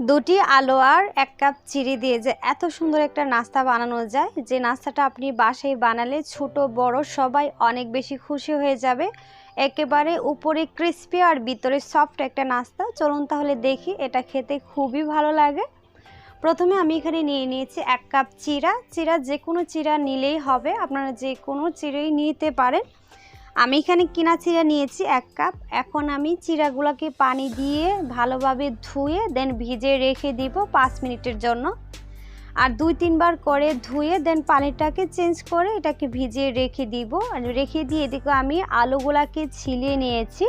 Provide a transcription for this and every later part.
দুটি আলু আর এক কাপ চিড়ি দিয়ে যে এত সুন্দর একটা নাস্তা বানানো যায়, যে নাস্তাটা আপনি বাসায় বানালে ছোট, বড় সবাই অনেক বেশি খুশি হয়ে যাবে। একেবারে উপরে ক্রিস্পি আর ভিতরে সফট একটা নাস্তা। চলুন তাহলে দেখি, এটা খেতে খুবই ভালো লাগে। প্রথমে আমি এখানে নিয়ে নিয়েছি এক কাপ চিরা। চিরা যে কোনো চিরা নিলেই হবে, আপনারা যে কোনো চিড়েই নিতে পারেন। আমি এখানে কিনা চিরা নিয়েছি এক কাপ। এখন আমি চিরাগুলোকে পানি দিয়ে ভালোভাবে ধুয়ে দেন ভিজে রেখে দিব পাঁচ মিনিটের জন্য। আর দুই তিনবার করে ধুয়ে দেন পানিটাকে চেঞ্জ করে এটাকে ভিজিয়ে রেখে দিব। রেখে দিয়ে এদিকে আমি আলুগুলাকে ছিলিয়ে নিয়েছি।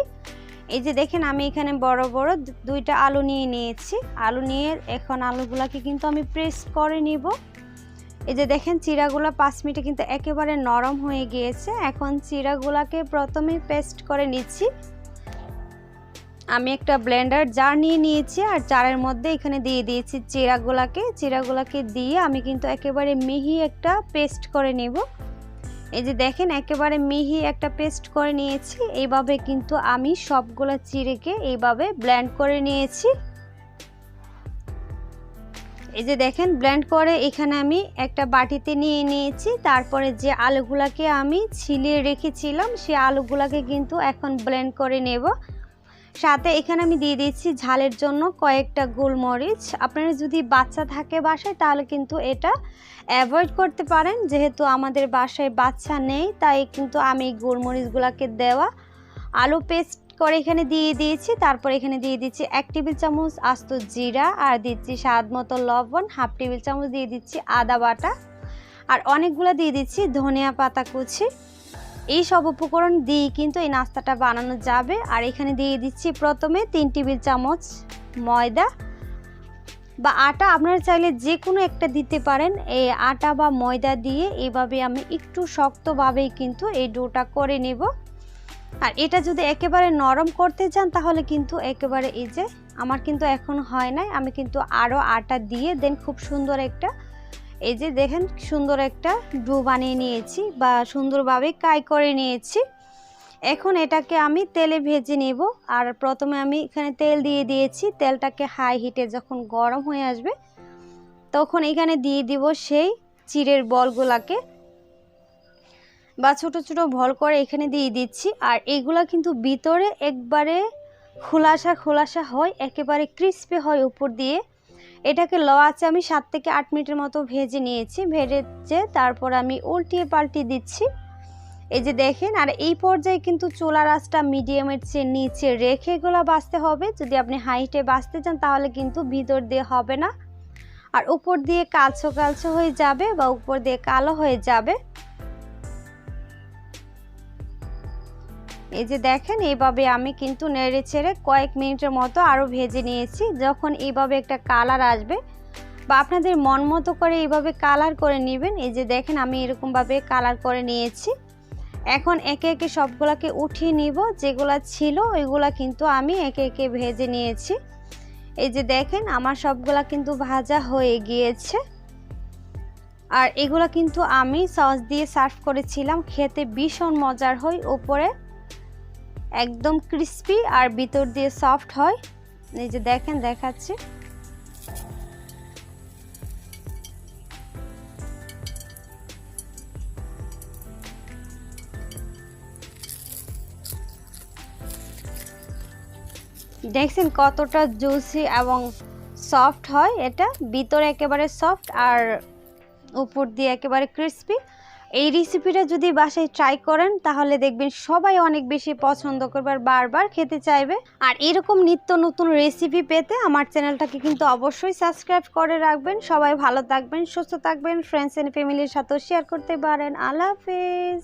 এই যে দেখেন, আমি এখানে বড় বড় দুইটা আলু নিয়ে নিয়েছি। আলু নিয়ে এখন আলুগুলাকে কিন্তু আমি প্রেস করে নিব। এই যে দেখেন চিরাগুলো পাঁচ মিনিটে কিন্তু একেবারে নরম হয়ে গিয়েছে। এখন চিরাগুলাকে প্রথমে পেস্ট করে নিচ্ছি। আমি একটা ব্লেন্ডার জার নিয়ে নিয়েছি আর জারের মধ্যে এখানে দিয়ে দিয়েছি চিরাগুলাকে। চিরাগুলাকে দিয়ে আমি কিন্তু একেবারে মিহি একটা পেস্ট করে নেব। এই যে দেখেন একেবারে মিহি একটা পেস্ট করে নিয়েছি। এইভাবে কিন্তু আমি সবগুলো চিড়েকে এইভাবে ব্লেন্ড করে নিয়েছি। এই যে দেখেন ব্লেন্ড করে এখানে আমি একটা বাটিতে নিয়ে নিয়েছি। তারপরে যে আলুগুলাকে আমি ছিলিয়ে রেখেছিলাম সেই আলুগুলাকে কিন্তু এখন ব্লেন্ড করে নেব। সাথে এখানে আমি দিয়ে দিচ্ছি ঝালের জন্য কয়েকটা গোলমরিচ। আপনারা যদি বাচ্চা থাকে বাসায়, তাহলে কিন্তু এটা অ্যাভয়েড করতে পারেন। যেহেতু আমাদের বাসায় বাচ্চা নেই, তাই কিন্তু আমি গোলমরিচগুলোকে দেওয়া। আলু পেস্ট করে এখানে দিয়ে দিয়েছি। তারপর এখানে দিয়ে দিচ্ছি এক টেবিল চামচ আস্ত জিরা আর দিচ্ছি স্বাদ মতো লবণ, হাফ টেবিল চামচ দিয়ে দিচ্ছি আদা বাটা আর অনেকগুলো দিয়ে দিচ্ছি ধনিয়া পাতা কুচি। এই সব উপকরণ দিয়ে কিন্তু এই নাস্তাটা বানানো যাবে। আর এখানে দিয়ে দিচ্ছি প্রথমে তিন টেবিল চামচ ময়দা বা আটা। আপনারা চাইলে যে কোনো একটা দিতে পারেন। এই আটা বা ময়দা দিয়ে এভাবে আমি একটু শক্তভাবেই কিন্তু এই ডোটা করে নেব। আর এটা যদি একেবারে নরম করতে চান, তাহলে কিন্তু একেবারে এই যে আমার কিন্তু এখন হয় নাই। আমি কিন্তু আরও আটা দিয়ে দেন খুব সুন্দর একটা, এই যে দেখেন সুন্দর একটা ডু বানিয়ে নিয়েছি বা সুন্দরভাবে কাই করে নিয়েছি। এখন এটাকে আমি তেলে ভেজে নেব। আর প্রথমে আমি এখানে তেল দিয়ে দিয়েছি। তেলটাকে হাই হিটে যখন গরম হয়ে আসবে, তখন এখানে দিয়ে দিব সেই চিড়ের বলগুলাকে। বা ছোট ছোট ভল করে এখানে দিয়ে দিচ্ছি। আর এগুলা কিন্তু ভিতরে একবারে খোলাসা খোলাসা হয়, একেবারে ক্রিস্পি হয় উপর দিয়ে। এটাকে ল আছে আমি সাত থেকে আট মিনিটের মতো ভেজে নিয়েছি। ভেজে তারপর আমি উল্টিয়ে পাল্টিয়ে দিচ্ছি। এই যে দেখেন, আর এই পর্যায়ে কিন্তু চুলার আঁচটা মিডিয়ামের চেয়ে নিচে রেখে এগুলো বাঁচতে হবে। যদি আপনি হাইটে বাঁচতে চান, তাহলে কিন্তু ভিতর দিয়ে হবে না। আর উপর দিয়ে কালচো কালছো হয়ে যাবে বা উপর দিয়ে কালো হয়ে যাবে। এই যে দেখেন, এইভাবে আমি কিন্তু নেড়ে ছেড়ে কয়েক মিনিটের মতো আরও ভেজে নিয়েছি। যখন এইভাবে একটা কালার আসবে বা আপনাদের মন মতো করে এইভাবে কালার করে নেবেন, এই যে দেখেন আমি এরকমভাবে কালার করে নিয়েছি। এখন একে একে সবগুলাকে উঠিয়ে নিব, যেগুলা ছিল ওইগুলা কিন্তু আমি একে একে ভেজে নিয়েছি। এই যে দেখেন, আমার সবগুলা কিন্তু ভাজা হয়ে গিয়েছে। আর এগুলা কিন্তু আমি সস দিয়ে সার্ভ করেছিলাম, খেতে ভীষণ মজার হয় ওপরে একদম ক্রিস্পি আর ভিতর দিয়ে সফট হয়। এই যে দেখেন, দেখাচ্ছি। দেখছেন কতটা জুসি এবং সফট হয় এটা? ভিতরে একেবারে সফট আর উপর দিয়ে একেবারে ক্রিস্পি এই রেসিপিটা যদি বাসায় ট্রাই করেন, তাহলে দেখবেন সবাই অনেক বেশি পছন্দ করবে আর বারবার খেতে চাইবে। আর এরকম নিত্য নতুন রেসিপি পেতে আমার চ্যানেলটাকে কিন্তু অবশ্যই সাবস্ক্রাইব করে রাখবেন। সবাই ভালো থাকবেন, সুস্থ থাকবেন ফ্রেন্ডস অ্যান্ড ফ্যামিলির সাথেও শেয়ার করতে পারেন। আল্লাহ হাফেজ।